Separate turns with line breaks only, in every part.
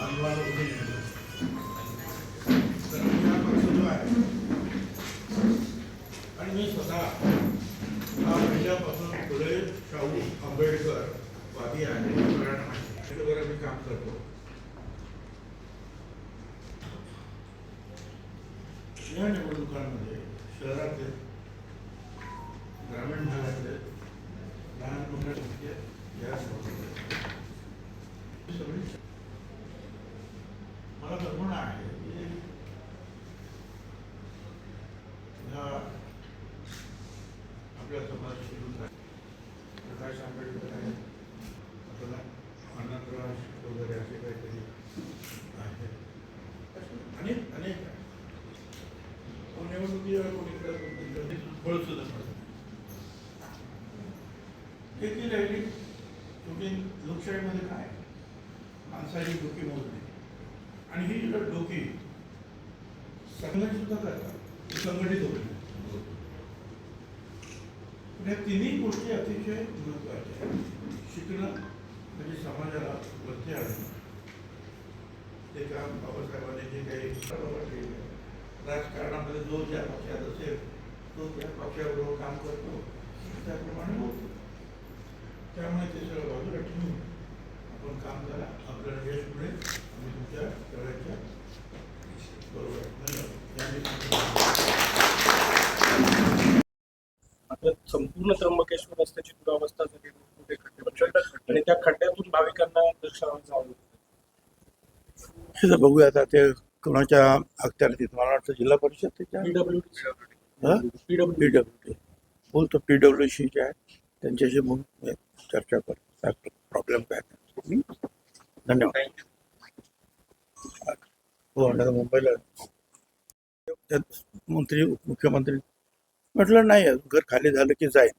बांधवाला कुठे तर हा पक्ष जो आहे आणि मी स्वतः हा पहिल्यापासून फुले शाहू आंबेडकर वादी आहे त्याच्यावर मी काम करतो या निवडणुकांमध्ये शहरातले ग्रामीण भागातले लहान मोठ्या संख्येत या सगळी मला कल्पना आहे की ह्या आपल्या समाज शिरूर आहे प्रकाश आंबेडकर आहे आपल्याला अनंतराज वगैरे असे काहीतरी आहे असे अनेक अनेक आहे कोण निवडणुकीवर कोणी इकडं कोणी तिकडं ते फळ सुद्धा पडत एकी राहिली? तुम्ही लोकशाहीमध्ये काय? माणसाची डोकी मोजणे आणि ही जर डोकी संघटित सुद्धा करतात संघटित होते. या तिन्ही गोष्टी अतिशय महत्त्वाच्या शिकणं म्हणजे समाजाला वरती आणणं. ते काम बाबासाहेबांनी जे काही बरोबर राजकारणामध्ये जो ज्या पक्षात असेल तो त्या पक्षाबरोबर काम करतो. त्याप्रमाणे होतो. त्यामुळे ते सगळं बाजूला ठेवून आपण काम करा आपल्याला यश मिळेल आणि तुमच्या सगळ्यांच्या बरोबर
आता संपूर्ण त्र्यंबकेश्वर रस्त्याची दुरावस्था झाली मोठे खड्डे. आणि त्या खड्ड्यातून भाविकांना दर्शनाला जावं लागतं.
हे बघूया आता ते कोणाच्या अखत्यारीत मला वाटतं जिल्हा परिषद त्याच्या
PWD.
हा?
PWD.
पी डब्ल्यू बोलतो पी डब्ल्यू सी जे आहे त्यांच्याशी मी चर्चा करतो प्रॉब्लेम काय. धन्यवाद. हो मुंबईला मंत्री उपमुख्यमंत्री म्हटलं नाही घर खाली झालं की जाईल.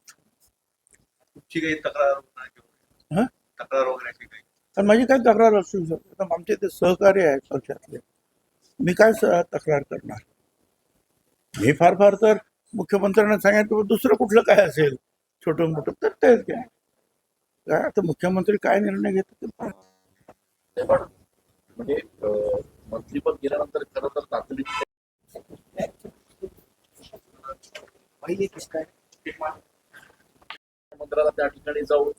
तुमची काही तक्रार
हा?
तक्रार वगैरे
माझी काय तक्रार असू शकते आमचे ते सहकारी आहेत पक्षातले. मी काय तक्रार करणार? मी फार फार तर मुख्यमंत्र्यांना सांगितलं "बाबा, दुसरं कुठलं काय असेल? छोटं मोठं तर तेच काय काय? आता मुख्यमंत्री काय निर्णय घेतात ते
पण म्हणजे मंत्रीपद गेल्यानंतर खरं तर तातडीने पहिले कसं काय? मंत्र्याला त्या ठिकाणी जाऊन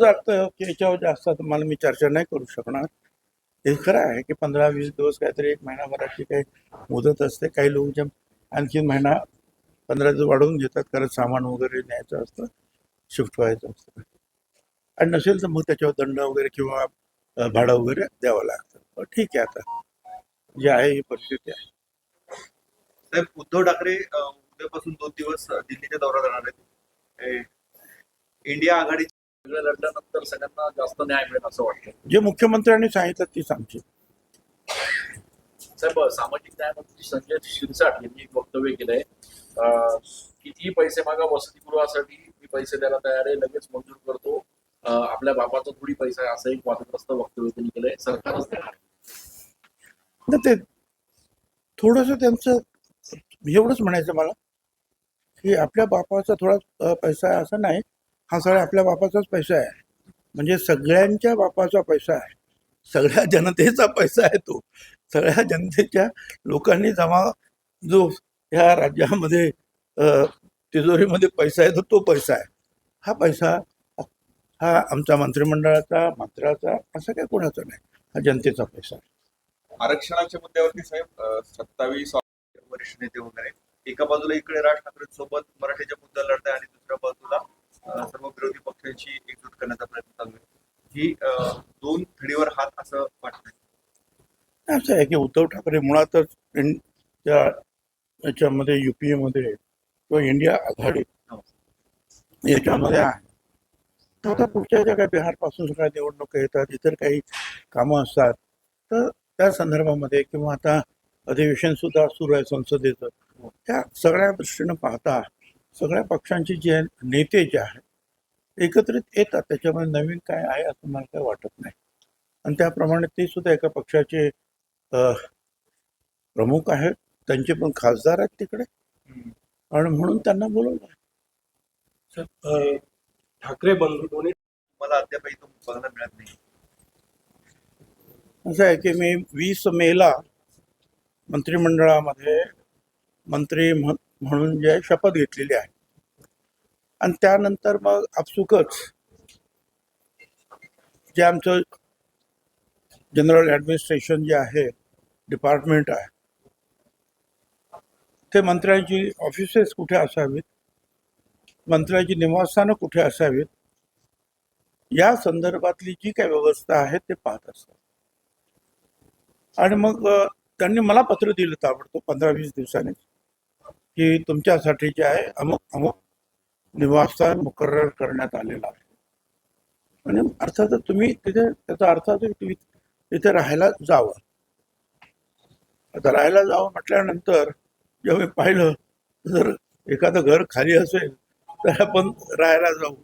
वाटतं की याच्यावर जास्त आता मला मी चर्चा नाही करू शकणार. हे खरं आहे की पंधरा वीस दिवस काहीतरी एक महिनाभराची काही मुदत असते. काही लोक जे आणखी महिना पंधरा दिवस वाढवून घेतात कारण सामान वगैरे न्यायचं असतं. शिफ्ट व्हायचं असतं. आणि नसेल तर मग त्याच्यावर दंड वगैरे किंवा भाडं वगैरे द्यावं लागतं. ठीक आहे आता. जे आहे ही परिस्थिती आहे.
साहेब उद्धव ठाकरे उद्यापासून दोन दिवस दिल्लीच्या दौऱ्यात राहणार आहेत. इंडिया आघाडी
सगळं लढल्यानंतर सगळ्यांना जास्त न्याय मिळेल असं वाटतं
जे मुख्यमंत्र्यांनी सांगितलं तीच आमची
साहेब सामाजिक न्याय मंत्री संजय शिरसाट यांनी एक वक्तव्य केलंय. कितीही पैसे मागा वसतिगृहासाठी मी पैसे द्यायला तयार आहे लगेच मंजूर करतो. आपल्या बापाचा थोडी पैसा आहे असं एक वादग्रस्त वक्तव्य त्यांनी केलंय. सरकारच देणार
तर ते थोडस त्यांचं एवढंच म्हणायचं मला की आपल्या बापाचा थोडा पैसा आहे असं नाही. हा सगळा आपल्या बापाचाच पैसा आहे. म्हणजे सगळ्यांच्या बापाचा पैसा आहे. सगळ्या जनतेचा पैसा आहे तो. सगळ्या जनतेच्या लोकांनी जमा जो ह्या राज्यामध्ये तिजोरीमध्ये पैसा आहे तो तो पैसा आहे. हा पैसा हा आमच्या मंत्रिमंडळाचा मंत्र्याचा असं काही कोणाचा नाही. हा जनतेचा पैसा आहे.
आरक्षणाच्या मुद्द्यावरती साहेब सत्तावीस वरिष्ठ नेते वगैरे एका बाजूला इकडे राज ठाकरे सोबत मराठीच्या मुद्दा लढताय आणि दुसऱ्या बाजूला सर्व विरोधी पक्षांची एकजूट करण्याचा प्रयत्न चालू आहे. ही दोन थडीवर हात असं वाटतंय.
असं आहे की उद्धव ठाकरे मुळातच याच्यामध्ये युपीए मध्ये किंवा इंडिया आघाडी. याच्यामध्ये आहे. तर आता पुढच्या ज्या काही बिहारपासून सगळ्या निवडणुका येतात इतर काही कामं असतात तर त्या संदर्भामध्ये किंवा आता अधिवेशन सुद्धा सुरू आहे संसदेचं. त्या सगळ्या दृष्टीनं पाहता सगळ्या पक्षांचे जे नेते जे आहेत एकत्रित येतात. त्याच्यामध्ये नवीन काय आहे असं मला काही वाटत नाही. आणि त्याप्रमाणे ते सुद्धा एका पक्षाचे प्रमुख आहेत. त्यांचे पण खासदार आहेत तिकडे. आणि म्हणून त्यांना बोलवलं.
ठाकरे बंधू
मला अद्यापही तो बघायला मिळत नाही.
असं आहे की मी वीस मेला मंत्रिमंडळामध्ये मंत्री म्ह- म्हणून जे शपथ घेतलेली आहे. आणि त्यानंतर मग आपसुकच जे आमचं जनरल ॲडमिनिस्ट्रेशन जे आहे डिपार्टमेंट आहे ते मंत्र्यांची ऑफिसेस कुठे असावीत? मंत्र्यांची निवासस्थानं कुठे असावीत? या संदर्भातली जी काही व्यवस्था आहे ते पाहत असतात. आणि मग त्यांनी मला पत्र दिलं ताबडतोब पंधरा वीस दिवसांनी की तुमच्यासाठी जे आहे अमुक अमुक निवासस्थान मुकर्र करण्यात आलेलं आहे. आणि अर्थातच तुम्ही तिथे त्याचा अर्थ तुम्ही तिथे राहायला जावं. आता राहायला जावं म्हटल्यानंतर जेव्हा पाहिलं जर एखादं घर खाली असेल तर आपण राहायला जाऊ.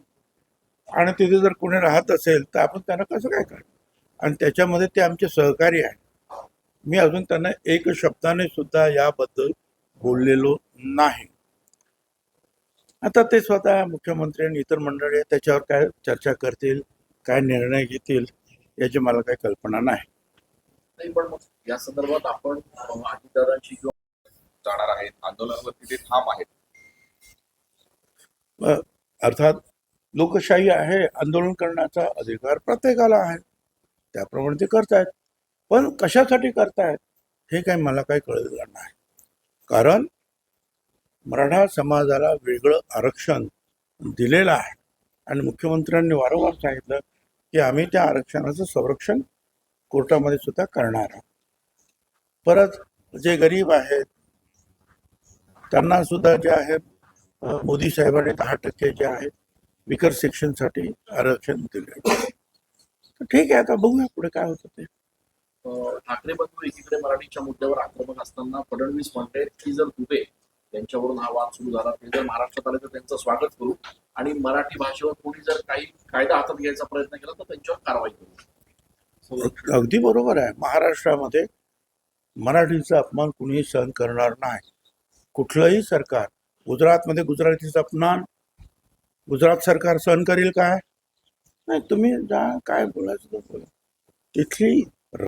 आणि तिथे जर कोणी राहत असेल तर आपण त्यांना कसं काय करणार आणि त्याच्यामध्ये ते आमचे सहकारी आहे मी अजून त्यांना एक शब्दाने सुद्धा याबद्दल बोललेलो नाही. आता ते स्वतः मुख्यमंत्री आणि इतर मंडळी त्याच्यावर काय चर्चा करतील काय निर्णय घेतील याची मला काही कल्पना नाही.
पण मग या संदर्भात आपण अं, अजितदादांशी किंवा
जाणार आहेत आंदोलनावरती ते ठाम आहेत.
अर्थात लोकशाही आहे आंदोलन करण्याचा अधिकार प्रत्येकाला आहे. त्याप्रमाणे ते करतायत. पण कशासाठी करतायत हे काही मला काही कळलेलं नाही. कारण मराठा समाजाला वेगळं आरक्षण दिलेलं आहे. आणि मुख्यमंत्र्यांनी वारंवार सांगितलं की आम्ही त्या आरक्षणाचं संरक्षण कोर्टामध्ये सुद्धा करणार आहोत. परत जे गरीब आहेत त्यांना सुद्धा जे आहे मोदी साहेबांनी दहा टक्के जे आहे विकर सेक्शनसाठी आरक्षण दिले. ठीक आहे आता बघूया पुढे काय होतं ते.
ठाकरे बंधू एकीकडे मराठीच्या मुद्द्यावर आक्रमक असताना फडणवीस म्हणतायत की जर दुबे यांच्यावरून हा वाद सुरू झाला ते जर महाराष्ट्रात आले तर त्यांचं स्वागत करू आणि मराठी भाषेवर कोणी जर काही कायदा हातात घ्यायचा प्रयत्न केला तर त्यांच्यावर कारवाई करू.
अग- अगदी बरोबर आहे. महाराष्ट्रामध्ये मराठीचा अपमान कुणीही सहन करणार नाही. कुठलंही सरकार गुजरातमध्ये गुजराती अपमान गुजरात सरकार सहन करेल काय? नाही तुम्ही जा काय बोलायचं बोला. तिथली